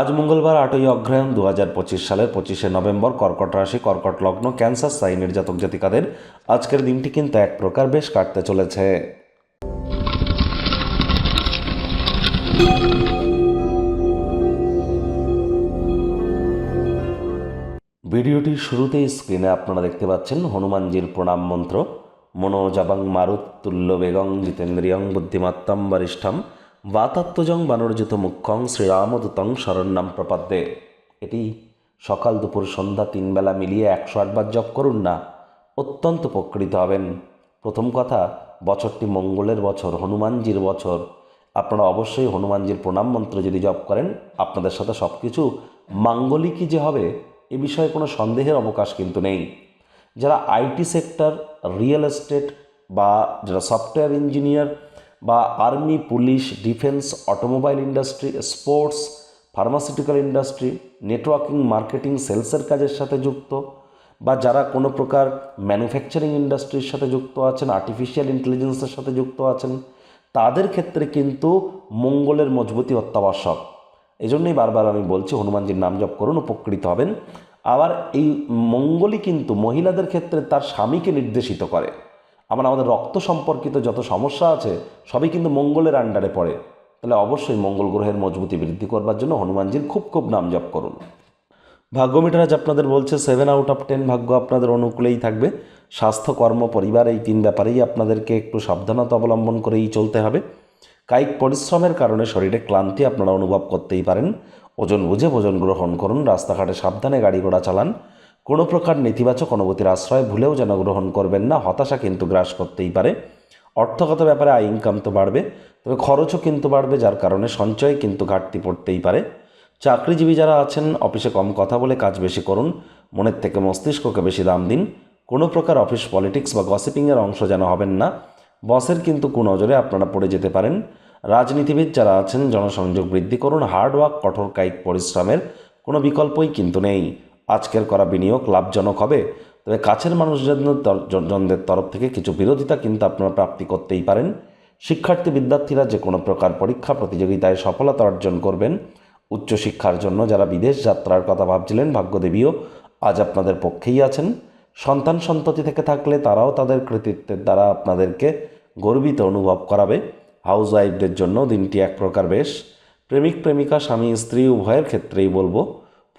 আজ মঙ্গলবার আটই অগ্রহায়ণ দু হাজার পঁচিশ সালের পঁচিশে নভেম্বর কর্কট রাশি, কর্কট লগ্ন, ক্যান্সার সাইনের জাতক জাতিকাদের আজকের দিনটি কিন্তু এক প্রকার বেশ কাটতে চলেছে। ভিডিওটির শুরুতেই স্ক্রিনে আপনারা দেখতে পাচ্ছেন হনুমানজির প্রণাম মন্ত্র, মনোজাবাং মারুত তুল্য বেগং জিতেন্দ্রিয়ং বুদ্ধিমত্তম বরিষ্ঠম। বাতাত্মজং বানরজিত মুখ্যং শ্রীরামদূতং শরণ্যাম প্রপাদ্যে এটি সকাল দুপুর সন্ধ্যা তিন বেলা মিলিয়ে একশো আটবার জপ করুন না অত্যন্ত উপকৃত হবেন প্রথম কথা বছরটি মঙ্গলের বছর হনুমানজির বছর আপনারা অবশ্যই হনুমানজির প্রণাম মন্ত্র যদি জপ করেন আপনাদের সাথে সব কিছু মাঙ্গলিকই যে হবে এ বিষয়ে কোনো সন্দেহের অবকাশ কিন্তু নেই যারা আইটি সেক্টর রিয়েল এস্টেট বা যারা সফটওয়্যার ইঞ্জিনিয়ার বা army, police, defence, automobile industry, sports, pharmaceutical industry, networking, marketing, সেলসের কাজের সাথে যুক্ত বা যারা কোনো প্রকার ম্যানুফ্যাকচারিং ইন্ডাস্ট্রির সাথে যুক্ত আছেন, আর্টিফিশিয়াল ইন্টেলিজেন্সের সাথে যুক্ত আছেন, তাদের ক্ষেত্রে কিন্তু মঙ্গলের মজবুতি অত্যাবশ্যক। এই জন্যই বারবার আমি বলছি, হনুমানজির নাম জপ করুন, উপকৃত হবেন। আবার এই মঙ্গলই কিন্তু মহিলাদের ক্ষেত্রে তার স্বামীকে নির্দেশিত করে। আবার আমাদের রক্ত সম্পর্কিত যত সমস্যা আছে, সবই কিন্তু মঙ্গলের আন্ডারে পড়ে। তাহলে অবশ্যই মঙ্গল গ্রহের মজবুতি বৃদ্ধি করবার জন্য হনুমানজির খুব খুব নাম জপ করুন। ভাগ্য মিটারাজ আপনাদের বলছে সেভেন আউট অফ টেন ভাগ্য আপনাদের অনুকূলেই থাকবে। স্বাস্থ্য, কর্ম, পরিবার এই তিন ব্যাপারেই আপনাদেরকে একটু সাবধানতা অবলম্বন করেই চলতে হবে। কায়িক পরিশ্রমের কারণে শরীরে ক্লান্তি আপনারা অনুভব করতেই পারেন। ওজন বুঝে ভোজন গ্রহণ করুন, রাস্তাঘাটে সাবধানে গাড়ি ঘোড়া চালান। কোনো প্রকার নেতিবাচক অনুভূতির আশ্রয় ভুলেও যেন গ্রহণ করবেন না, হতাশা কিন্তু গ্রাস করতেই পারে। অর্থগত ব্যাপারে আয় ইনকাম তো বাড়বে, তবে খরচও কিন্তু বাড়বে, যার কারণে সঞ্চয় কিন্তু ঘাটতি পড়তেই পারে। চাকরিজীবী যারা আছেন, অফিসে কম কথা বলে কাজ বেশি করুন, মনের থেকে মস্তিষ্ককে বেশি দাম দিন। কোনো প্রকার অফিস পলিটিক্স বা গসিপিংয়ের অংশ যেন হবেন না। বসের কিন্তু কুনজরে আপনারা পড়ে যেতে পারেন। রাজনীতিবিদ যারা আছেন, জনসংযোগ বৃদ্ধি করুন হার্ডওয়ার্ক কঠোর কায়িক পরিশ্রমের কোনো বিকল্পই কিন্তু নেই। আজকের করা বিনিয়োগ লাভজনক হবে। তবে কাছের মানুষজনদের জনদের তরফ থেকে কিছু বিরোধিতা কিন্তু আপনারা প্রাপ্তি করতেই পারেন। শিক্ষার্থী বিদ্যার্থীরা যে কোনো প্রকার পরীক্ষা প্রতিযোগিতায় সফলতা অর্জন করবেন। উচ্চশিক্ষার জন্য যারা বিদেশ যাত্রার কথা ভাবছিলেন, ভাগ্যদেবীও আজ আপনাদের পক্ষেই আছেন। সন্তান সন্ততি থেকে থাকলে তারাও তাদের কৃতিত্বের দ্বারা আপনাদেরকে গর্বিত অনুভব করাবে। হাউস ওয়াইফদের জন্য দিনটি এক প্রকার বেশ। প্রেমিক, প্রেমিকা, স্বামী, স্ত্রী, উভয়ের ক্ষেত্রেই বলব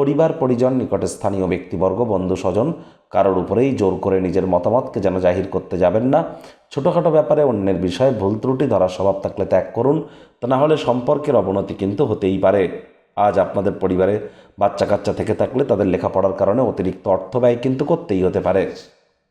পরিবার, পরিজন, নিকটে স্থানীয় ব্যক্তিবর্গ, বন্ধু, স্বজন, কারোর উপরেই জোর করে নিজের মতামতকে যেন জাহির করতে যাবেন না। ছোটোখাটো ব্যাপারে অন্যের বিষয়ে ভুল ত্রুটি ধরার স্বভাব থাকলে ত্যাগ করুন, তা না হলে সম্পর্কের অবনতি কিন্তু হতেই পারে। আজ আপনাদের পরিবারে বাচ্চা কাচ্চা থেকে থাকলে তাদের লেখাপড়ার কারণে অতিরিক্ত অর্থ ব্যয় কিন্তু করতেই হতে পারে।